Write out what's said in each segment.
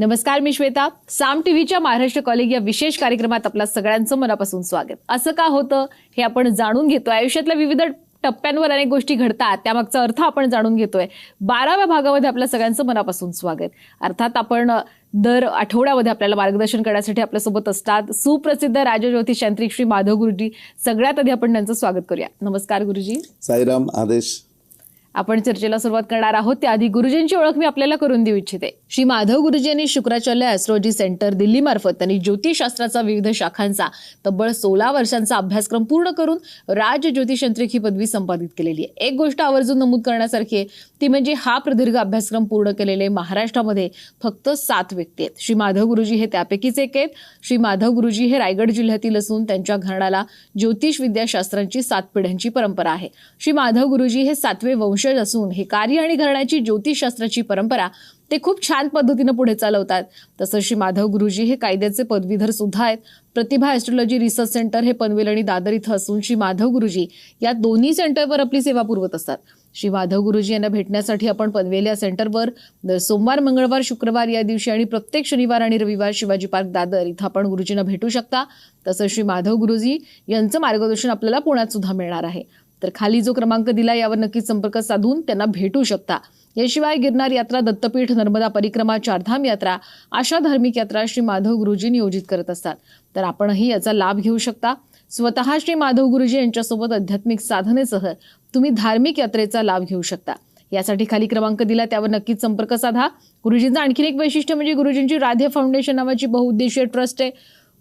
नमस्कार मी श्वेता. साम टीव्हीच्या महाराष्ट्र कॉलेज या विशेष कार्यक्रमात आपल्या सगळ्यांचं मनापासून स्वागत. असं का होतं हे आपण जाणून घेतोय. आयुष्यातल्या विविध टप्प्यांवर अनेक गोष्टी घडतात. त्यामागचा अर्थ आपण जाणून घेतोय. बाराव्या भागामध्ये आपल्या सगळ्यांचं मनापासून स्वागत. अर्थात आपण दर आठवड्यामध्ये आपल्याला मार्गदर्शन करण्यासाठी आपल्यासोबत असतात सुप्रसिद्ध राजज्योतिष यांत्रिक श्री माधव गुरुजी. सगळ्यात आधी आपण त्यांचं स्वागत करूया. नमस्कार गुरुजी. साईराम आदेश. आपण चर्चेला सुरुवात करणार आहोत. त्याआधी गुरुजींची ओळख मी आपल्याला करून देऊ इच्छिते. श्री माधव गुरुजी यांनी शुक्राचार्य ॲस्ट्रॉलॉजी सेंटर दिल्ली मार्फत त्यांनी ज्योतिषशास्त्राचा विविध शाखांचा तब्बल सोळा वर्षांचा अभ्यासक्रम पूर्ण करून राज ज्योतिषंत्रिक ही पदवी संपादित केलेली आहे. एक गोष्ट आवर्जून नमूद करण्यासारखी आहे. ती म्हणजे हा प्रदीर्घ अभ्यासक्रम पूर्ण केलेले महाराष्ट्रामध्ये फक्त सात व्यक्ती आहेत. श्री माधव गुरुजी हे त्यापैकीच एक आहेत. श्री माधव गुरुजी हे रायगड जिल्ह्यातील असून त्यांच्या घराण्याला ज्योतिष विद्याशास्त्रांची सात पिढ्यांची परंपरा आहे. श्री माधव गुरुजी हे सातवे वंश वंशज असून हे कार्य आणि घराण्याची ज्योतिषशास्त्राची परंपरा ते खूप छान पद्धतीनं पुढे चालवतात. तसंच श्री माधव गुरुजी हे कायद्याचे पदवीधर सुद्धा आहेत. प्रतिभा ॲस्ट्रॉलॉजी रिसर्च सेंटर हे पनवेल आणि दादर इथं असून श्री माधव गुरुजी या दोन्ही सेंटरवर आपली सेवा पुरवत असतात. श्री माधव गुरुजी यांना भेटण्यासाठी आपण पनवेल या सेंटरवर दर सोमवार मंगळवार शुक्रवार या दिवशी आणि प्रत्येक शनिवार आणि रविवार शिवाजी पार्क दादर इथं आपण गुरुजींना भेटू शकता. तसंच श्री माधव गुरुजी यांचं मार्गदर्शन आपल्याला पुण्यात सुद्धा मिळणार आहे. तर खाली जो क्रमांक दिला यावर नक्कीच संपर्क साधून त्यांना भेटू शकता. याशिवाय गिरनार यात्रा दत्तपीठ नर्मदा परिक्रमा चारधाम यात्रा अशा धार्मिक यात्रा श्री माधव गुरुजी नियोजित करत असतात. तर आपणही याचा लाभ घेऊ शकता. स्वतः श्री माधव गुरुजी यांच्यासोबत आध्यात्मिक साधनेसह तुम्ही धार्मिक यात्रेचा लाभ घेऊ शकता. यासाठी खाली क्रमांक दिला त्यावर नक्कीच संपर्क साधा. गुरुजींचं आणखीन एक वैशिष्ट्य म्हणजे गुरुजींची राधे फाउंडेशन नावाची बहुउद्देशीय ट्रस्ट आहे.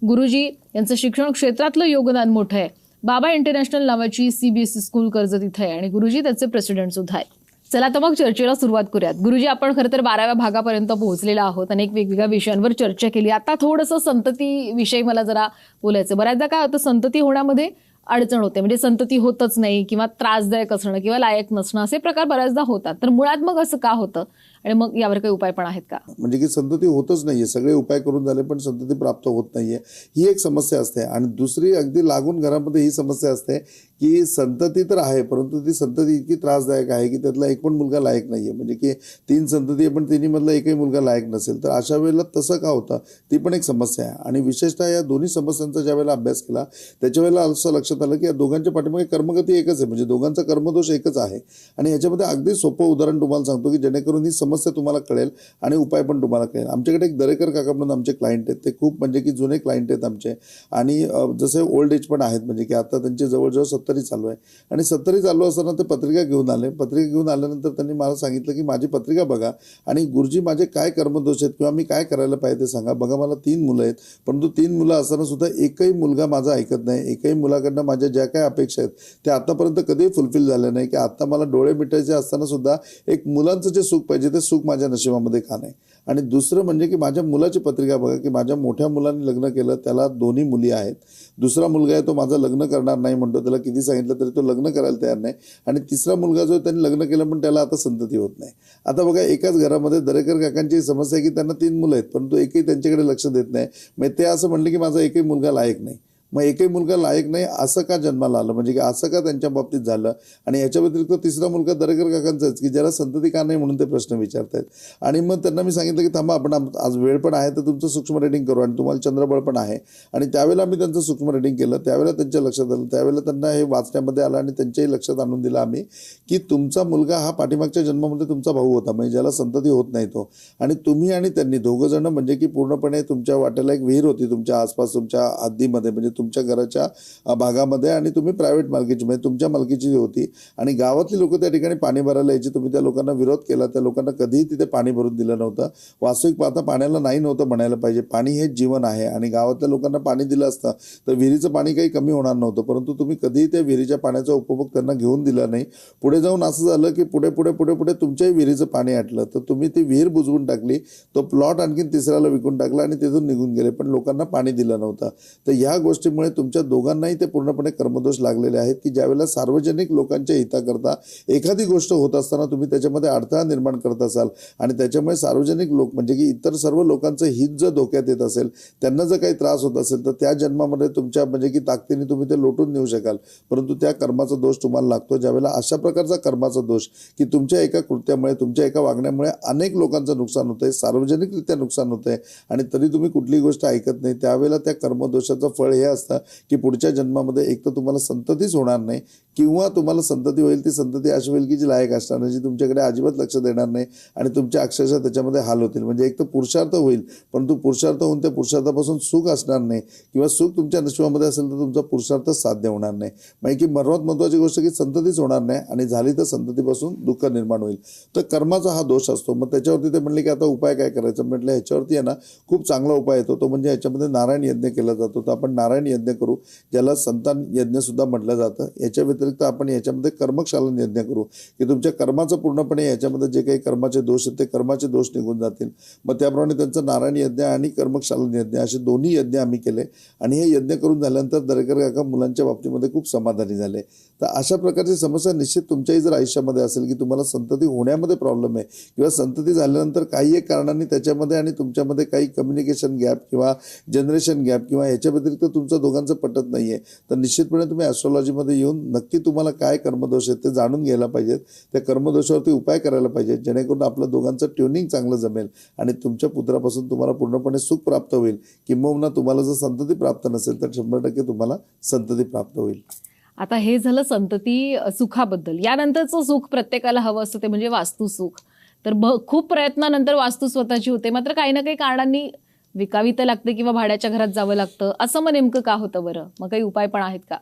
गुरुजी यांचं शिक्षण क्षेत्रातलं योगदान मोठं आहे. बाबा इंटरनॅशनल नावाची सीबीएसई स्कूल कर्जत इथं आहे आणि गुरुजी त्याचे प्रेसिडेंट सुद्धा आहेत. चला तर मग चर्चेला सुरुवात करूयात. गुरुजी आपण खरं तर बाराव्या भागापर्यंत पोहोचलेला आहोत अनेक वेगवेगळ्या विषयांवर चर्चा केली. आता थोडंसं संतती विषयी मला जरा बोलायचं बऱ्याचदा काय होतं संतती होण्यामध्ये अडचण होते. म्हणजे संतती होतच नाही किंवा त्रासदायक असणं किंवा लायक नसणं असे प्रकार बऱ्याचदा होतात. तर मुळात मग असं का होतं? आणि मग यावर काही उपाय पण आहेत का? म्हणजे की संतती होतच नाहीये. सगळे उपाय करून झाले पण संतती प्राप्त होत नाहीये. ही एक समस्या असते. आणि दुसरी अगदी लागून घरामध्ये ही समस्या असते की संतती तर आहे परंतु ती संतती इतकी त्रासदायक आहे की त्यातला एक पण मुलगा लायक नाहीये. म्हणजे की तीन संतती आहे पण तिन्हीमधला एकही मुलगा लायक नसेल. तर अशा वेळेला तसं का होतं? ती पण एक समस्या आहे. आणि विशेषतः या दोन्ही समस्यांचा ज्या वेळेला अभ्यास केला त्याच्या वेळेला असं लक्षात आलं की या दोघांच्या पाठीमागे कर्मगती एकच आहे. म्हणजे दोघांचा कर्मदोष एकच आहे. आणि याच्यामध्ये अगदी सोपं उदाहरण तुम्हाला सांगतो की जेणेकरून ही समस्या तुम्हाला कळेल आणि उपाय पण तुम्हाला कळेल. आमच्याकडे एक दरेकर काका म्हणून आमचे क्लायंट आहेत. ते खूप म्हणजे की जुने क्लायंट आहेत आमचे. आणि जसे ओल्ड एज पण आहेत म्हणजे की आता त्यांचे जवळजवळ सत्तरी चालू आहे. आणि सत्तरी चालू असताना ते पत्रिका घेऊन आले. पत्रिका घेऊन आल्यानंतर त्यांनी मला सांगितलं की माझी पत्रिका बघा आणि गुरुजी माझे काय कर्मदोष आहेत किंवा मी काय करायला पाहिजे ते सांगा. बघा मला तीन मुलं आहेत. परंतु तीन मुलं असताना सुद्धा एकही मुलगा माझा ऐकत नाही. एकही मुलाकडनं माझ्या ज्या काही अपेक्षा आहेत त्या आतापर्यंत कधीही फुलफिल झाल्या नाही. की आता मला डोळे मिटायचे असताना सुद्धा एक मुलांचं जे सुख पाहिजे ते सुख माझ्या नशिबामध्ये का नाही? आणि दुसरं म्हणजे की माझ्या मुलाची पत्रिका बघा की माझ्या मोठ्या मुलाने लग्न केलं त्याला दोन्ही मुली आहेत. दुसरा मुलगा आहे तो माझं लग्न करणार नाही म्हणतो त्याला किती सांगितलं तरी तो लग्न करायला तयार नाही. आणि तिसरा मुलगा जो आहे त्यांनी लग्न केलं पण त्याला आता संतती होत नाही. आता बघा एकाच घरामध्ये दरेकर काकांची समस्या आहे की त्यांना तीन मुलं आहेत परंतु एकही त्यांच्याकडे लक्ष देत नाही. मग ते असं म्हणले की माझा एकही मुलगा लायक नाही. मग एकही मुलगा लायक नाही असं का जन्माला आलं? म्हणजे की असं का त्यांच्या बाबतीत झालं? आणि याच्या व्यतिरिक्त तिसरा मुलगा दरेकर काकांचाच की ज्याला संतती का नाही म्हणून ते प्रश्न विचारतायत आणि मग त्यांना मी सांगितलं की थांबा आपण आज वेळ पण आहे तर तुमचं सूक्ष्म रेटिंग करू आणि तुम्हाला चंद्रबळ पण आहे. आणि त्यावेळेला आम्ही त्यांचं सूक्ष्म रेटिंग केलं त्यावेळेला त्यांच्या लक्षात आलं त्यावेळेला त्यांना हे वाचण्यामध्ये आलं आणि त्यांच्याही लक्षात आणून दिलं आम्ही की तुमचा मुलगा हा पाठीमागच्या जन्मामध्ये तुमचा भाऊ होता म्हणजे ज्याला संतती होत नाही तो. आणि तुम्ही आणि त्यांनी दोघं जण म्हणजे की पूर्णपणे तुमच्या वाट्याला एक विहीर होती तुमच्या आसपास तुमच्या हद्दीमध्ये म्हणजे तुमच्या घराच्या भागामध्ये आणि तुम्ही प्रायव्हेट मालकीची म्हणजे तुमच्या मालकीची होती आणि गावातली लोक त्या ठिकाणी पाणी भरायला यायची तुम्ही त्या लोकांना विरोध केला त्या लोकांना कधीही तिथे पाणी भरून दिलं नव्हतं. वास्तविक पाहता पाण्याला नाही नव्हतं म्हणायला पाहिजे. पाणी हे जीवन आहे आणि गावातल्या लोकांना पाणी दिलं असतं तर विहिरीचं पाणी काही कमी होणार नव्हतं. परंतु तुम्ही कधीही त्या विहिरीच्या पाण्याचा उपभोग त्यांना घेऊन दिला नाही. पुढे जाऊन असं झालं की पुढे पुढे पुढे पुढे तुमच्याही विहिरीचं पाणी आटलं. तर तुम्ही ती विहीर बुजवून टाकली. तो प्लॉट आणखीन तिसऱ्याला विकून टाकला आणि तिथून निघून गेले. पण लोकांना पाणी दिलं नव्हतं. तर ह्या गोष्टी गोष्टीमुळे तुमच्या दोघांनाही ते पूर्णपणे कर्मदोष लागलेले आहेत की ज्यावेळेला सार्वजनिक लोकांच्या हिताकरता एखादी गोष्ट होत असताना तुम्ही त्याच्यामध्ये अडथळा निर्माण करत असाल आणि त्याच्यामुळे सार्वजनिक लोक म्हणजे की इतर सर्व लोकांचं हित जर धोक्यात येत असेल त्यांना जर काही त्रास होत असेल तर त्या जन्मामध्ये तुमच्या म्हणजे की ताकदीने तुम्ही ते लोटून नेऊ शकाल. परंतु त्या कर्माचा दोष तुम्हाला लागतो. ज्यावेळेला अशा प्रकारचा कर्माचा दोष की तुमच्या एका कृत्यामुळे तुमच्या एका वागण्यामुळे अनेक लोकांचं नुकसान होतंय सार्वजनिकरित्या नुकसान होतंय आणि तरी तुम्ही कुठलीही गोष्ट ऐकत नाही त्यावेळेला त्या कर्मदोषाचं फळ हे असता की पुढच्या जन्मामध्ये एक तर तुम्हाला संततीच होणार नाही किंवा तुम्हाला संतती होईल ती संतती अशी होईल की जी लायक असणार नाही जी तुमच्याकडे अजिबात लक्ष देणार नाही आणि तुमच्या अक्षरशः त्याच्यामध्ये हाल होतील. म्हणजे एक तर पुरुषार्थ होईल परंतु पुरुषार्थ होऊन त्या पुरुषार्थापासून सुख असणार नाही किंवा सुख तुमच्या नशिबामध्ये असेल तर तुमचा पुरुषार्थ साध्य होणार नाही. म्हणजे की सर्वात महत्त्वाची गोष्ट की संततीच होणार नाही आणि झाली तर संततीपासून दुःख निर्माण होईल. तर कर्माचा हा दोष असतो. मग त्याच्यावरती ते म्हणले की आता उपाय काय करायचा? म्हटलं ह्याच्यावरती आहे ना खूप चांगला उपाय येतो. तो म्हणजे याच्यामध्ये नारायण यज्ञ केला जातो. तर आपण नारायण यज्ञ करू ज्याला संतान यज्ञसुद्धा म्हटलं जातं. याच्या व्यतिरिक्त आपण याच्यामध्ये कर्मक्षालन यज्ञ करू. की तुमच्या कर्माचं पूर्णपणे याच्यामध्ये जे काही कर्माचे दोष आहेत ते कर्माचे दोष निघून जातील. मग त्याप्रमाणे त्यांचं नारायण यज्ञ आणि कर्मक्षालन यज्ञ असे दोन्ही यज्ञ आम्ही केले. आणि हे यज्ञ करून झाल्यानंतर दरेकर काका मुलांच्या बाबतीमध्ये खूप समाधानी झाले. तर अशा प्रकारची समस्या निश्चित तुमच्याही जर आयुष्यामध्ये असेल की तुम्हाला संतती होण्यामध्ये प्रॉब्लेम आहे किंवा संतती झाल्यानंतर काही एक कारणांनी त्याच्यामध्ये आणि तुमच्यामध्ये काही कम्युनिकेशन गॅप किंवा जनरेशन गॅप किंवा याच्या व्यतिरिक्त तुमचं दोघांचं पटत नाही आहे तर निश्चितपणे तुम्ही ॲस्ट्रॉलॉजीमध्ये येऊन नक्की तुम्हाला काय कर्मदोष आहेत ते जाणून घ्यायला पाहिजेत. त्या कर्मदोषावरती उपाय करायला पाहिजेत. जेणेकरून आपलं दोघांचं ट्युनिंग चांगलं जमेल आणि तुमच्या पुत्रापासून तुम्हाला पूर्णपणे सुख प्राप्त होईल. किंबहुना तुम्हाला जर संतती प्राप्त नसेल तर शंभर टक्के तुम्हाला संतती प्राप्त होईल. आता हे झालं संतती सुखाबद्दल. यानंतरचं सुख प्रत्येकाला हवं असतं ते म्हणजे वास्तुसुख. तर ब खूप प्रयत्नानंतर वास्तू स्वतःची होते. मात्र काही ना काही कारणांनी विकावी तर लागते किंवा भाड्याच्या घरात जावं लागतं. असं मग नेमकं का होतं बरं? मग काही उपाय पण आहेत का?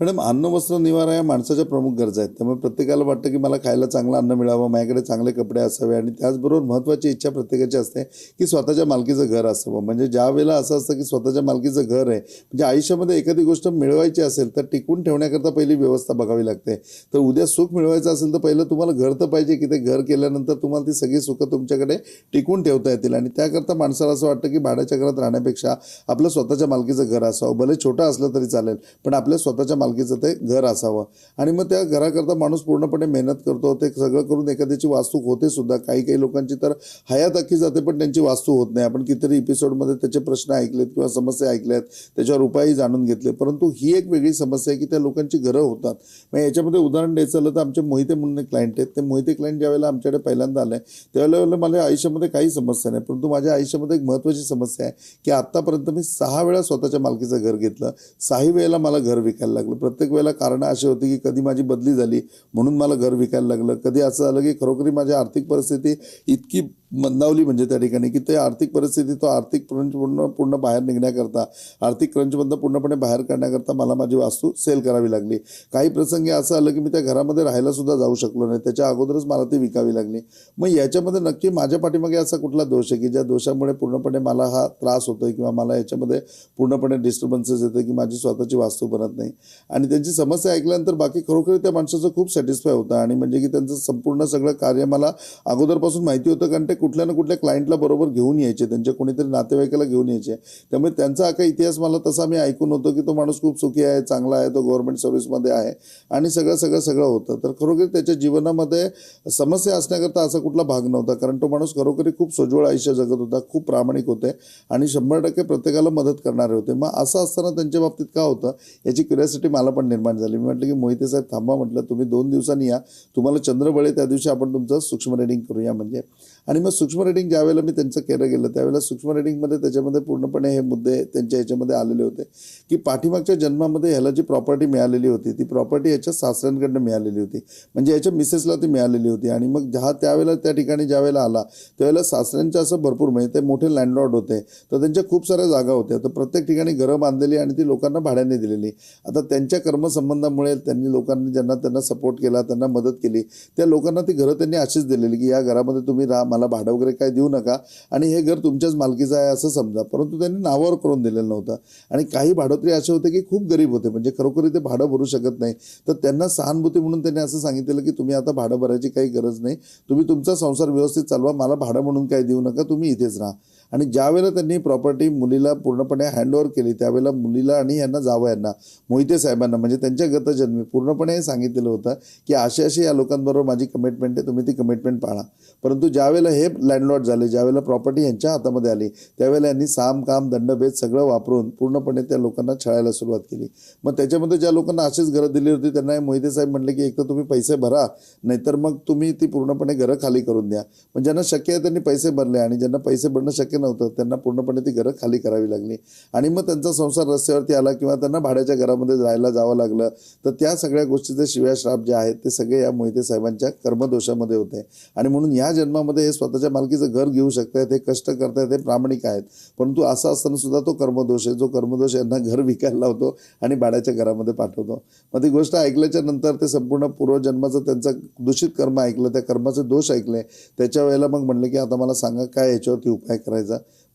मॅडम अन्न वस्त्र निवारा या माणसाच्या प्रमुख गरजा आहेत. त्यामुळे प्रत्येकाला वाटतं की मला खायला चांगलं अन्न मिळावं माझ्याकडे चांगले कपडे असावे आणि त्याचबरोबर महत्त्वाची इच्छा प्रत्येकाची असते की स्वतःच्या मालकीचं घर असावं. म्हणजे ज्या वेळेला असं असतं की स्वतःच्या मालकीचं घर आहे म्हणजे आयुष्यामध्ये एखादी गोष्ट मिळवायची असेल तर टिकून ठेवण्याकरता पहिली व्यवस्था बघावी लागते. तर उद्या सुख मिळवायचं असेल तर पहिलं तुम्हाला घर तर पाहिजे की ते घर केल्यानंतर तुम्हाला ती सगळी सुखं तुमच्याकडे टिकून ठेवता येतील. आणि त्याकरता माणसाला असं वाटतं की भाड्याच्या घरात राहण्यापेक्षा आपलं स्वतःच्या मालकीचं घर असावं. भले छोटं असलं तरी चालेल पण आपल्या स्वतःच्या मालकीचं ते घर असावं. आणि मग त्या घराकरता माणूस पूर्णपणे मेहनत करतो ते सगळं करून एखाद्याची वास्तू होते सुद्धा. काही काही लोकांची तर हयात अख्खी जाते पण त्यांची वास्तू होत नाही. आपण कितीतरी एपिसोडमध्ये त्याचे प्रश्न ऐकलेत किंवा समस्या ऐकल्यात त्याच्यावर उपायही जाणून घेतले. परंतु ही एक वेगळी समस्या आहे की त्या लोकांची घरं होतात. मग याच्यामध्ये उदाहरण द्यायचं झालं तर आमचे मोहिते म्हणून क्लायंट आहेत. ते मोहिते क्लायंट ज्यावेळेला आमच्याकडे पहिल्यांदा आले त्यावेळेला माझ्या आयुष्यामध्ये काही समस्या नाही. परंतु माझ्या आयुष्यामध्ये एक महत्त्वाची समस्या आहे की आत्तापर्यंत मी सहा वेळा स्वतःच्या मालकीचं घर घेतलं. सहा वेळेला मला घर विकायला लागलं. प्रत्येक वेळेला कारणं अशी होती की कधी माझी बदली झाली म्हणून मला घर विकायला लागलं. कधी असं झालं की खरोखरी माझी आर्थिक परिस्थिती इतकी मंदावली म्हणजे त्या ठिकाणी की ते आर्थिक परिस्थिती तो आर्थिक क्रंच पूर्ण पूर्ण बाहेर निघण्याकरता आर्थिक क्रंचमधनं पूर्णपणे बाहेर काढण्याकरता मला माझी वास्तू सेल करावी लागली. काही प्रसंगी असं आलं की मी त्या घरामध्ये राहायला सुद्धा जाऊ शकलो नाही. त्याच्या अगोदरच मला ती विकावी लागली. मग याच्यामध्ये नक्की माझ्या पाठीमागे असा कुठला दोष आहे की ज्या दोषामुळे पूर्णपणे मला हा त्रास होतोय किंवा मला याच्यामध्ये पूर्णपणे डिस्टर्बन्सेस येते की माझी स्वतःची वास्तू बनत नाही? आणि त्यांची समस्या ऐकल्यानंतर बाकी खरोखर त्या माणसाचं खूप सॅटिस्फाय होतं. आणि म्हणजे की त्यांचं संपूर्ण सगळं कार्य मला अगोदरपासून माहिती होतं कारण ते कुठल्या ना कुठल्या क्लायंटला बरोबर घेऊन यायचे त्यांच्या कोणीतरी नातेवाईकाला घेऊन यायचे. त्यामुळे त्यांचा काही इतिहास मला तसा मी ऐकून होतो की तो माणूस खूप सुखी आहे चांगला आहे तो गव्हर्नमेंट सर्व्हिसमध्ये आहे आणि सगळं सगळं सगळं होतं. तर खरोखर त्याच्या जीवनामध्ये समस्या असण्याकरता असा कुठला भाग नव्हता कारण तो माणूस खरोखरी खूप सोज्वळ आयुष्य जगत होता खूप प्रामाणिक होते आणि शंभर टक्के प्रत्येकाला मदत करणारे होते. मग असं असताना त्यांच्या बाबतीत का होतं? याची क्युरियासिटी मला पण निर्माण झाली. मी म्हटलं की मोहिते साहेब थांबा म्हटलं तुम्ही दोन दिवसांनी या. तुम्हाला चंद्रबळे त्या दिवशी आपण तुमचं सूक्ष्म रेडिंग करूया. म्हणजे आणि मग सूक्ष्म रेटिंग ज्यावेळेला मी त्यांचं केलं गेलं त्यावेळेला सूक्ष्म रेटिंगमध्ये त्याच्यामध्ये पूर्णपणे हे मुद्दे त्यांच्या ह्याच्यामध्ये आलेले होते. की पाठीमागच्या जन्मामध्ये ह्याला जी प्रॉपर्टी मिळालेली होती ती प्रॉपर्टी याच्या सासऱ्यांकडनं मिळालेली होती. म्हणजे याच्या मिसेसला ती मिळालेली होती. आणि मग जहा त्यावेळेला त्या ठिकाणी ज्यावेळेला आला त्यावेळेला सासऱ्यांचं असं भरपूर म्हणजे ते मोठे लँडलॉर्ड होते. तर त्यांच्या खूप साऱ्या जागा होत्या. तर प्रत्येक ठिकाणी घरं बांधलेली आणि ती लोकांना भाड्याने दिलेली. आता त्यांच्या कर्मसंबंधामुळे त्यांनी लोकांनी ज्यांना त्यांना सपोर्ट केला त्यांना मदत केली त्या लोकांना ती घरं त्यांनी अशीच दिलेली की या घरामध्ये तुम्ही राहा मला भाडं वगैरे काय देऊ नका. आणि हे घर तुमच्याच मालकीचं आहे असं समजा. परंतु त्यांनी नावावर करून दिलेलं नव्हतं. आणि काही भाडोत्री असे होते की खूप गरीब होते. म्हणजे खरोखर ते भाडं भरू शकत नाही. तर त्यांना सहानुभूती म्हणून त्यांनी असं सांगितलेलं की तुम्ही आता भाडं भरायची काही गरज नाही. तुम्ही तुमचा संसार व्यवस्थित चालवा. मला भाडं म्हणून काही देऊ नका. तुम्ही इथेच राहा. आणि ज्यावेळेला त्यांनी प्रॉपर्टी मुलीला पूर्णपणे हँडओव्हर केली त्यावेळेला मुलीला आणि यांना जावं यांना मोहिते साहेबांना म्हणजे त्यांच्या गतजन्मी पूर्णपणे हे सांगितलेलं होतं की अशी अशी या लोकांबरोबर माझी कमिटमेंट आहे तुम्ही ती कमिटमेंट पाळा. परंतु ज्यावेळेला हे लँडलॉर्ड झाले ज्यावेळेला प्रॉपर्टी यांच्या हातामध्ये आली त्यावेळेला यांनी साम काम दंडभेद सगळं वापरून पूर्णपणे त्या लोकांना छळायला सुरुवात केली. मग त्याच्यामध्ये ज्या लोकांना अशीच घरं दिली होती त्यांना मोहिते साहेब म्हटले की एक तर तुम्ही पैसे भरा नाहीतर मग तुम्ही ती पूर्णपणे घरं खाली करून द्या. पण ज्यांना शक्य आहे त्यांनी पैसे भरले आणि ज्यांना पैसे भरणं शक्य नव्हतं. त्यांना पूर्णपणे ती घरं खाली करावी लागली. आणि मग त्यांचा संसार रस्त्यावरती आला किंवा त्यांना भाड्याच्या घरामध्ये राहायला जावं लागलं तर त्या सगळ्या गोष्टीचे शिव्या श्राप जे आहेत ते सगळे या मोहिते साहेबांच्या कर्मदोषामध्ये होते. आणि म्हणून या जन्मामध्ये हे स्वतःच्या मालकीचं घर घेऊ शकतात हे कष्ट करतायत हे प्रामाणिक आहेत. परंतु असं असताना सुद्धा तो कर्मदोष आहे जो कर्मदोष यांना घर विकायला लावतो आणि भाड्याच्या घरामध्ये पाठवतो. मग ती गोष्ट ऐकल्याच्या नंतर ते संपूर्ण पूर्वजन्माचं त्यांचं दूषित कर्म ऐकलं त्या कर्माचे दोष ऐकले. त्याच्या वेळेला मग म्हणलं की आता मला सांगा काय याच्यावरती उपाय करायचा?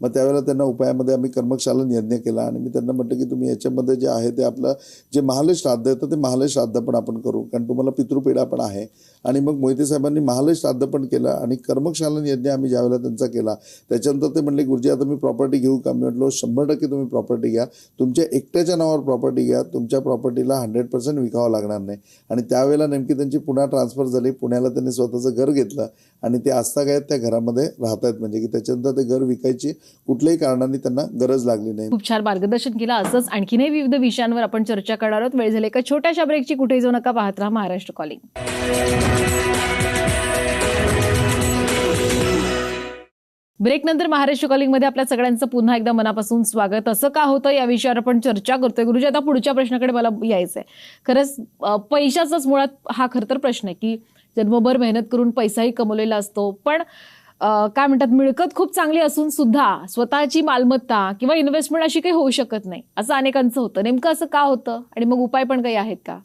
मग त्यावेळेला त्यांना उपायामध्ये आम्ही कर्मशालन यज्ञ केला आणि मी त्यांना म्हटलं की तुम्ही याच्यामध्ये जे आहे ते आपलं जे महालय श्राद्ध येतं ते महालय श्राद्ध पण आपण करू. कारण तुम्हाला पितृपिढा पण आहे. आणि मग मोहिते साहेबांनी महालय श्राद्ध पण केलं आणि कर्मशालन यज्ञ आम्ही ज्यावेळेला त्यांचा केला त्याच्यानंतर ते म्हणले गुरुजी आता मी प्रॉपर्टी घेऊ का? मी म्हटलो शंभर टक्के तुम्ही प्रॉपर्टी घ्या. तुमच्या एकट्याच्या नावावर प्रॉपर्टी घ्या. तुमच्या प्रॉपर्टीला हंड्रेड पर्सेंट विकावं लागणार नाही. आणि त्यावेळेला नेमकी त्यांची पुन्हा ट्रान्सफर झाली. पुण्याला त्यांनी स्वतःचं घर घेतलं आणि ते आस्था काय त्या घरामध्ये राहत आहेत म्हणजे की त्याच्यानंतर ते घर विकायची कुठल्याही कारणाने त्यांना गरज लागली नाही. खूप छान मार्गदर्शन केलं. असंच आणखीनही विविध विषयांवर आपण चर्चा करणार आहोत. वेळ झाली एका छोट्याशा ब्रेकची कुठेही जाऊ नका. पाहत राहा महाराष्ट्र कॉलिंग ब्रेक नंतर महाराष्ट्र कॉलिंगमध्ये आपल्या सगळ्यांचं पुन्हा एकदा मनापासून स्वागत. असं का होतं? या विषयावर आपण चर्चा करतोय. गुरुजी आता पुढच्या प्रश्नाकडे मला यायचंय. खरंच पैशाचाच मुळात हा खरं तर प्रश्न आहे की जन्मभर मेहनत करून पैसाही कमवलेला असतो. पण काय म्हणतात मिळकत खूप चांगली असून सुद्धा स्वतःची मालमत्ता किंवा इन्व्हेस्टमेंट अशी काही होऊ शकत नाही असं अनेकांचं होतं. नेमकं असं का होतं? आणि मग उपाय पण काही आहेत का?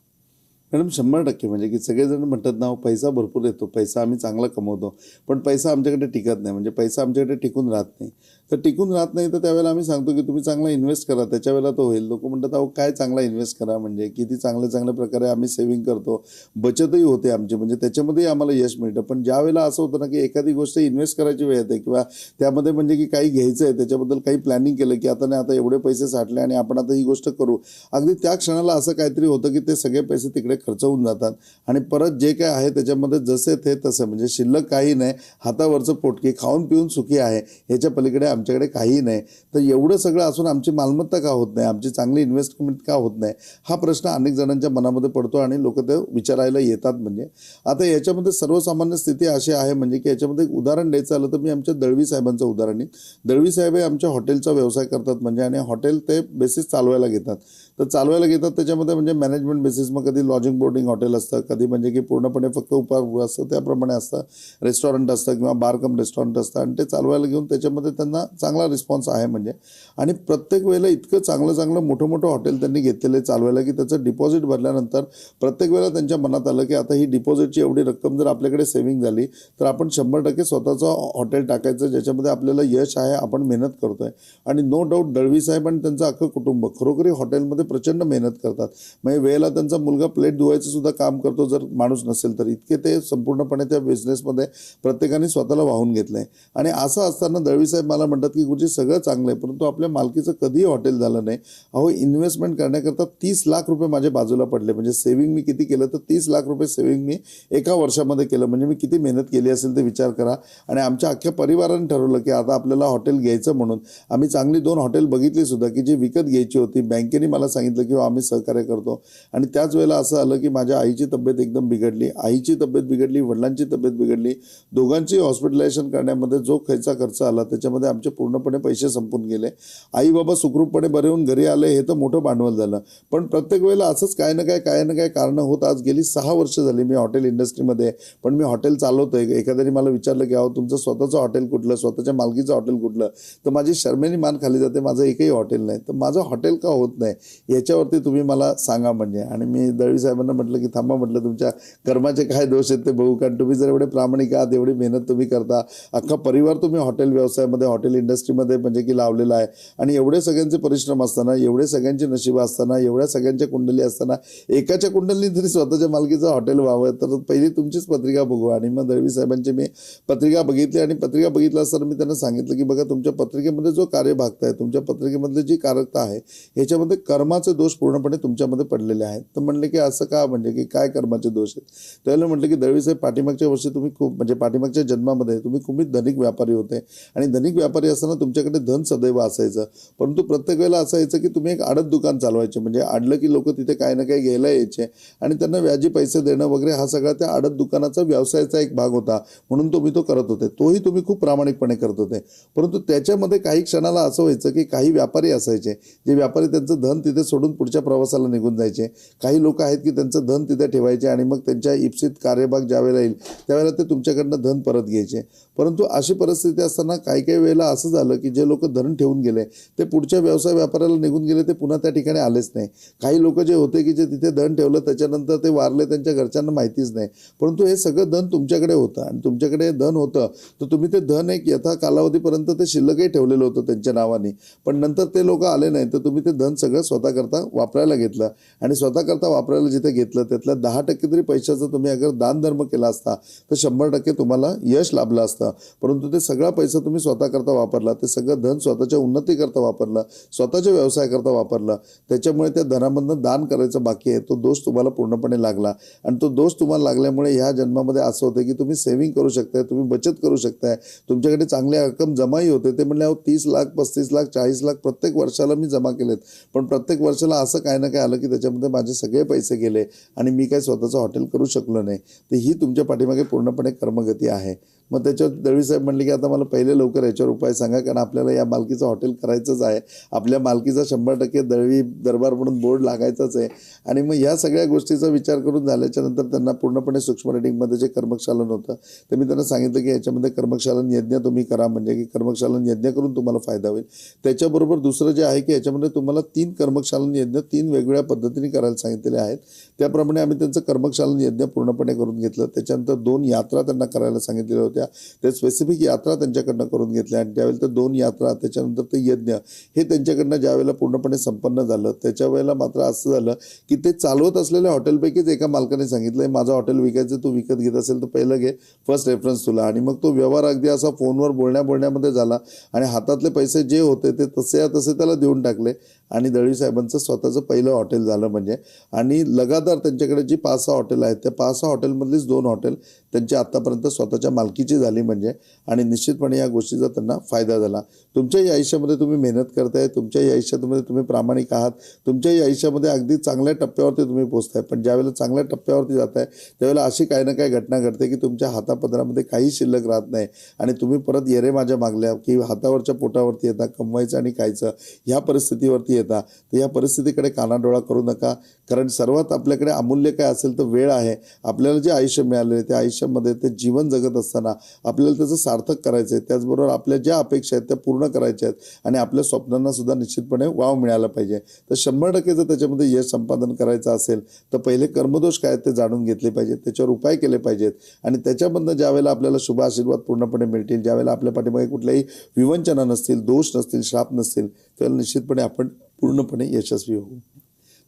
मॅडम शंभर टक्के. म्हणजे की सगळेजण म्हणतात ना हो, पैसा भरपूर येतो पैसा आम्ही चांगला कमवतो. पण पैसा आमच्याकडे टिकत नाही. म्हणजे पैसा आमच्याकडे टिकून राहत नाही. तर टिकून राहत नाही तर त्यावेळेला आम्ही सांगतो की तुम्ही चांगला इन्व्हेस्ट करा. त्याच्यावेळेला तो होईल. लोक म्हणतात अहो काय चांगला इन्व्हेस्ट करा म्हणजे? किती चांगल्या चांगल्या प्रकारे आम्ही सेव्हिंग करतो. बचतही होते आमची. म्हणजे त्याच्यामध्येही आम्हाला यश मिळतं. पण ज्यावेळेला असं होतं ना की एखादी गोष्ट इन्व्हेस्ट करायची वेळ येते किंवा त्यामध्ये म्हणजे की काही घ्यायचं आहे त्याच्याबद्दल काही प्लॅनिंग केलं की आता नाही आता एवढे पैसे साठले आणि आपण आता ही गोष्ट करू. अगदी त्या क्षणाला असं काहीतरी होतं की ते सगळे पैसे तिकडे खर्च होऊन जातात. आणि परत जे काय आहे त्याच्यामध्ये जसे ते तसं म्हणजे शिल्लक काही नाही हातावरचं पोटकी खाऊन पिऊन सुखी आहे ह्याच्या पलीकडे आमच्याकडे काही नाही. तर एवढं सगळं असून आमची मालमत्ता का होत नाही? आमची चांगली इन्व्हेस्टमेंट का होत नाही? हा प्रश्न अनेक जणांच्या मनामध्ये पडतो आणि लोक ते विचारायला येतात म्हणजे. आता याच्यामध्ये सर्वसामान्य स्थिती अशी आहे म्हणजे की याच्यामध्ये एक उदाहरण द्यायचं आलं तर मी आमच्या दळवी साहेबांचं उदाहरण आहे दळवी साहेब हे आमच्या हॉटेलचा व्यवसाय करतात म्हणजे आणि हॉटेल ते बेसिस चालवायला घेतात. तर चालवायला घेतात त्याच्यामध्ये म्हणजे मॅनेजमेंट बेसिस मग कधी लॉजिंग बोर्डिंग हॉटेल असतं कधी म्हणजे की पूर्णपणे फक्त उपाहारगृह असतं त्याप्रमाणे असतं. रेस्टॉरंट असतं किंवा बारकम रेस्टॉरंट असतं आणि ते चालवायला घेऊन त्याच्यामध्ये त्यांना चांगला रिस्पॉन्स आहे म्हणजे. आणि प्रत्येक वेळेला इतकं चांगलं चांगलं मोठं मोठं हॉटेल त्यांनी घेतलेलं आहे चालवायला की त्याचं डिपॉझिट भरल्यानंतर प्रत्येक वेळेला त्यांच्या मनात आलं की आता ही डिपॉझिटची एवढी रक्कम जर आपल्याकडे सेव्हिंग झाली तर आपण शंभर टक्के स्वतःचं हॉटेल टाकायचं ज्याच्यामध्ये आपल्याला यश आहे आपण मेहनत करतोय. आणि नो डाऊट दळवी साहेब आणि त्यांचं अख्खं कुटुंब खरोखरी हॉटेलमध्ये प्रचंड मेहनत करतात. म्हणजे वेळेला त्यांचा मुलगा प्लेट धुवायचं सुद्धा काम करतो. जर माणूस नसेल तर. इतके ते संपूर्णपणे त्या बिझनेसमध्ये प्रत्येकाने स्वतःला वाहून घेतलं आहे आणि असं असताना दळवीसाहेब मला म्हणतात की गुरुजी सगळं चांगलं आहे. परंतु आपल्या मालकीचं कधीही हॉटेल झालं नाही. अहो इन्व्हेस्टमेंट करण्याकरता तीस लाख रुपये माझ्या बाजूला पडले. म्हणजे सेव्हिंग मी किती केलं तर तीस लाख रुपये सेव्हिंग मी एका वर्षामध्ये केलं. म्हणजे मी किती मेहनत केली असेल ते विचार करा. आणि आमच्या अख्ख्या परिवाराने ठरवलं की आता आपल्याला हॉटेल घ्यायचं म्हणून. आम्ही चांगली दोन हॉटेल बघितली सुद्धा की जी विकत घ्यायची होती. बँकेने मला सांगितलं की हो, आम्ही सहकार्य करतो. आणि त्याच वेळेला असं आलं की माझ्या आईची तब्येत एकदम बिघडली आईची तब्येत बिघडली वडिलांची तब्येत बिघडली दोघांची हॉस्पिटलायझेशन करण्यामध्ये जो खर्चा खर्च आला त्याच्यामध्ये आमचे पूर्णपणे पैसे संपून गेले. आई बाबा सुखरूपपणे बरे होऊन घरी आले हे तर मोठं भांडवल झालं. पण प्रत्येक वेळेला असंच काय ना काय काय ना काय कारणं होत आज गेली सहा वर्ष झाली मी हॉटेल इंडस्ट्रीमध्ये पण मी हॉटेल चालवतोय. एखाद्याने मला विचारलं की अहो तुमचं स्वतःचं हॉटेल कुठलं? स्वतःच्या मालकीचं हॉटेल कुठलं? तर माझी शर्मेनी मान खाली जाते. माझं एकही हॉटेल नाही. तर माझं हॉटेल का होत नाही? याच्यावरती तुम्ही मला सांगा म्हणजे. आणि मी दळवी साहेब साहेबांना म्हटलं की थांबा म्हटलं तुमच्या कर्माचे काय दोष आहेत ते बघू. कारण तुम्ही जर एवढे प्रामाणिक आहात एवढी मेहनत तुम्ही करता अख्खा परिवार तुम्ही हॉटेल व्यवसायामध्ये हॉटेल इंडस्ट्रीमध्ये म्हणजे की लावलेला आहे. आणि एवढे सगळ्यांचे परिश्रम असताना एवढे सगळ्यांची नशीब असताना एवढ्या सगळ्यांच्या कुंडली असताना एकाच्या कुंडलीने तरी स्वतःच्या मालकीचं हॉटेल व्हावं. तर पहिली तुमचीच पत्रिका बघू. आणि मग दळवी साहेबांची मी पत्रिका बघितली. आणि पत्रिका बघितलं असताना मी त्यांना सांगितलं की बघा तुमच्या पत्रिकेमध्ये जो कार्यभागता आहे तुमच्या पत्रिकेमधली जी कारकता आहे ह्याच्यामध्ये कर्माचे दोष पूर्णपणे तुमच्यामध्ये पडलेले आहेत. तर म्हणले की असं का म्हणजे की काय कर्माचे दोष आहेत? त्यावेळेला म्हटलं की दळवी साहेब पाठीमागच्या वर्षी तुम्ही खूप म्हणजे पाठीमागच्या जन्मामध्ये तुम्ही खूप धनिक व्यापारी होते. आणि धनिक व्यापारी असताना तुमच्याकडे धन सदैव असायचं. परंतु प्रत्येक वेळेला असं यायचं की तुम्ही एक आडत दुकान चालवायचे. म्हणजे आडलं की लोक तिथे काही ना काही घ्यायला यायचे. आणि त्यांना व्याजी पैसे देणं वगैरे हा सगळा त्या आडत दुकानाचा व्यवसायाचा एक भाग होता. म्हणून तुम्ही तो करत होते. तोही तुम्ही खूप प्रामाणिकपणे करत होते. परंतु त्याच्यामध्ये काही क्षणाला असं व्हायचं की काही व्यापारी असायचे. जे व्यापारी त्यांचं धन तिथे सोडून पुढच्या प्रवासाला निघून जायचे. काही लोक आहेत की त्यांचं धन तिथे ठेवायचे आणि मग त्यांच्या इप्सित कार्यभाग ज्यावेळेला येईल त्यावेळेला ते तुमच्याकडनं धन परत घ्यायचे. परंतु अशी परिस्थिती असताना काही काही वेळेला असं झालं की जे लोक धन ठेवून गेले ते पुढच्या व्यवसाय व्यापाराला निघून गेले ते पुन्हा त्या ठिकाणी आलेच नाही. काही लोक जे होते की जे तिथे धन ठेवलं त्याच्यानंतर ते वारले त्यांच्या घरच्यांना माहितीच नाही. परंतु हे सगळं धन तुमच्याकडे होतं आणि तुमच्याकडे धन होतं तर तुम्ही ते धन एक यथा कालावधीपर्यंत ते शिल्लकही ठेवलेलं होतं त्यांच्या नावाने. पण नंतर ते लोक आले नाही तर तुम्ही ते धन सगळं स्वतः करता वापरायला घेतलं. आणि स्वतः करता वापरायला जिथे घेतलं त्यातल्या दहा टक्के तरी पैशाचं तुम्ही अगर दानधर्म केला असता तर शंभर टक्के तुम्हाला यश लाभलं असतं. परंतु ते सगळा पैसा तुम्ही स्वतःकरता वापरला ते सगळं धन स्वतःच्या उन्नतीकरता वापरलं स्वतःच्या व्यवसायाकरता वापरलं त्याच्यामुळे त्या धनामधनं दान करायचं बाकी आहे तो दोष तुम्हाला पूर्णपणे लागला. आणि तो दोष तुम्हाला लागल्यामुळे ह्या जन्मामध्ये असं होतं की तुम्ही सेव्हिंग करू शकताय तुम्ही बचत करू शकताय तुमच्याकडे चांगली रक्कम जमाही होते ते म्हणले अहो तीस लाख पस्तीस लाख चाळीस लाख प्रत्येक वर्षाला मी जमा केलेत. पण प्रत्येक वर्षाला असं काय ना काय आलं की त्याच्यामध्ये माझे सगळे पैसे गेले आणि मी काय स्वतःचं हॉटेल करू शकलो नाही. तर ही तुमच्या पाठीमागे पूर्णपणे कर्मगती आहे. मग त्याच्यावर दळवी साहेब म्हणले की आता मला पहिले लवकर याच्यावर उपाय सांगा कारण आपल्याला या मालकीचं हॉटेल करायचंच आहे. आपल्या मालकीचा शंभर टक्के दळवी दरबार म्हणून बोर्ड लागायचाच आहे. आणि मग ह्या सगळ्या गोष्टीचा विचार करून झाल्याच्यानंतर त्यांना पूर्णपणे सूक्ष्म रेटिंगमध्ये जे कर्मक्षालन होतं तर मी त्यांना सांगितलं की याच्यामध्ये कर्मक्षालन यज्ञ तुम्ही करा म्हणजे की कर्मक्षालन यज्ञ करून तुम्हाला फायदा होईल. त्याच्याबरोबर दुसरं जे आहे की याच्यामध्ये तुम्हाला तीन कर्मक्षालन यज्ञ तीन वेगवेगळ्या पद्धतीने करायला सांगितलेले आहेत. त्याप्रमाणे आम्ही त्यांचं कर्मक्षालन यज्ञ पूर्णपणे करून घेतलं. त्याच्यानंतर दोन यात्रा त्यांना करायला सांगितलेल्या होत्या. ते स्पेसिफिक यात्रा त्यांच्याकडनं करून घेतल्या आणि त्यावेळेला तर दोन यात्रा त्याच्यानंतर ते यज्ञ. हे त्यांच्याकडनं ज्यावेळेला पूर्णपणे संपन्न झालं त्याच्या वेळेला मात्र असं झालं की ते चालवत असलेल्या हॉटेलपैकीच एका मालकाने सांगितलं माझं हॉटेल विकायचं तू विकत घेत असेल तर पहिलं घे फर्स्ट रेफरन्स तुला. आणि मग तो व्यवहार अगदी असा फोनवर बोलण्या बोलण्यामध्ये झाला आणि हातातले पैसे जे होते ते तसे या तसे त्याला देऊन टाकले. आणि दळवी साहेबांचं स्वतःचं पहिलं हॉटेल झालं म्हणजे. आणि लगातार त्यांच्याकडे जी पाच सहा हॉटेल आहेत त्या पाच सहा हॉटेलमधलीच दोन हॉटेल त्यांची आत्तापर्यंत स्वतःच्या मालकीची झाली म्हणजे. आणि निश्चितपणे या गोष्टीचा त्यांना फायदा झाला. तुमच्याही आयुष्यामध्ये तुम्ही मेहनत करताय तुमच्याही आयुष्यामध्ये तुम्ही प्रामाणिक आहात तुमच्याही आयुष्यामध्ये अगदी चांगल्या टप्प्यावरती तुम्ही पोचताय पण ज्यावेळेला चांगल्या टप्प्यावरती जाताय त्यावेळेला अशी काही ना काही घटना घडते की तुमच्या हातापदरामध्ये काही शिल्लक राहत नाही. आणि तुम्ही परत येरे माझ्या मागल्या की हातावरच्या पोटावरती येता कमवायचं आणि खायचं. ह्या परिस्थितीवरती येता तर या परिस्थितीकडे कानाडोळा करू नका. कारण सर्वात आपल्याकडे अमूल्य काय असेल तर वेळ आहे. आपल्याला जे आयुष्य मिळाले त्या आयुष्यामध्ये ते जीवन जगत असताना आपल्याला त्याचं सार्थक करायचं आहे त्याचबरोबर आपल्या ज्या अपेक्षा आहेत त्या पूर्ण करायच्या आहेत. आणि आपल्या स्वप्नांना सुद्धा निश्चितपणे वाव मिळाला पाहिजे. तर शंभर टक्के जर त्याच्यामध्ये यश संपादन करायचं असेल तर पहिले कर्मदोष काय आहेत ते जाणून घेतले पाहिजेत. त्याच्यावर उपाय केले पाहिजेत. आणि त्याच्यामधनं ज्यावेळेला आपल्याला शुभ आशीर्वाद पूर्णपणे मिळतील ज्यावेळेला आपल्या पाठीमागे कुठल्याही विवंचना नसतील दोष नसतील श्राप नसतील त्यावेळेला निश्चितपणे आपण पूर्णपणे यशस्वी होऊ.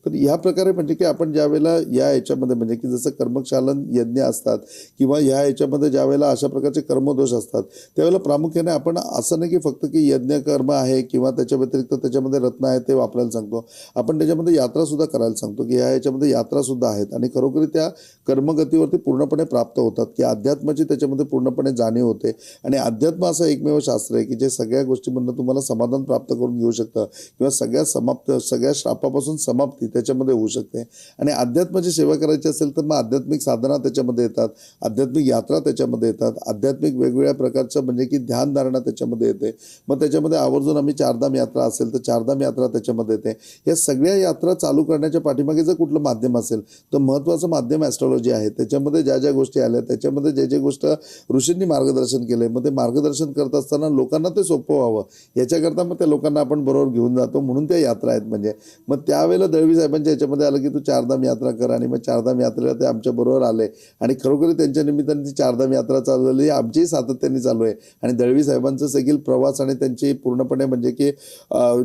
तर ह्या प्रकारे म्हणजे की आपण ज्यावेळेला या याच्यामध्ये म्हणजे की जसं कर्मशालन यज्ञ असतात किंवा ह्या याच्यामध्ये ज्यावेळेला अशा प्रकारचे कर्मदोष असतात त्यावेळेला प्रामुख्याने आपण असं नाही की फक्त की यज्ञ कर्म आहे किंवा त्याच्या व्यतिरिक्त त्याच्यामध्ये रत्न आहे ते वापरायला सांगतो. आपण त्याच्यामध्ये यात्रासुद्धा करायला सांगतो की ह्या याच्यामध्ये यात्रासुद्धा आहेत आणि खरोखरी त्या कर्मगतीवरती पूर्णपणे प्राप्त होतात की अध्यात्माची त्याच्यामध्ये पूर्णपणे जाणीव होते. आणि अध्यात्म असं एकमेव शास्त्र आहे की जे सगळ्या गोष्टीमधनं तुम्हाला समाधान प्राप्त करून घेऊ शकतं किंवा सगळ्या समाप्त सगळ्या श्रापापासून समाप्ती त्याच्यामध्ये होऊ शकते. आणि अध्यात्माची सेवा करायची असेल तर मग आध्यात्मिक साधना त्याच्यामध्ये येतात आध्यात्मिक यात्रा त्याच्यामध्ये येतात आध्यात्मिक वेगवेगळ्या प्रकारचं म्हणजे की ध्यानधारणा त्याच्यामध्ये येते. मग त्याच्यामध्ये आवर्जून आम्ही चारधाम यात्रा असेल तर चारधाम यात्रा त्याच्यामध्ये येते. या सगळ्या यात्रा चालू करण्याच्या पाठीमागे जर कुठलं माध्यम असेल तर महत्त्वाचं माध्यम ॲस्ट्रॉलॉजी आहे. त्याच्यामध्ये ज्या ज्या गोष्टी आल्या त्याच्यामध्ये जे जे गोष्ट ऋषींनी मार्गदर्शन केलंय मग ते मार्गदर्शन करत असताना लोकांना ते सोपं व्हावं. याच्याकरता मग त्या लोकांना आपण बरोबर घेऊन जातो म्हणून त्या यात्रा आहेत म्हणजे. मग त्यावेळेला दळवी साहेबांच्या याच्यामध्ये आलं की तू चारधाम यात्रा कर आणि मग चारधाम यात्रेला ते आमच्या बरोबर आले. आणि खरोखर त्यांच्या निमित्ताने ती चारधाम यात्रा चालू झाली आमचीही सातत्याने चालू आहे. आणि दळवी साहेबांचं सगळी प्रवास आणि त्यांची पूर्णपणे म्हणजे की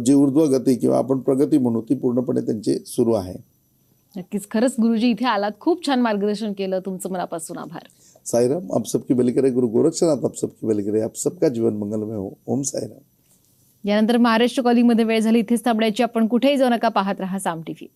जी ऊर्ध्वगती किंवा आपण प्रगती म्हणू ती पूर्णपणे त्यांची सुरू आहे. नक्कीच. खरंच गुरुजी इथे आलात. खूप छान मार्गदर्शन केलं. तुमचं मनापासून आभार. साईराम आप सबकी बलि करे. गुरु गोरक्षनाथ आप सबकी बलि करे. आप सबका जीवन मंगलमय हो. ओम साईराम. यानंतर महाराष्ट्र कॉलिंगमध्ये वेळ झाली. इथेच थांबण्याची आपण कुठेही जाऊ नका. पाहत राहा साम टीव्ही.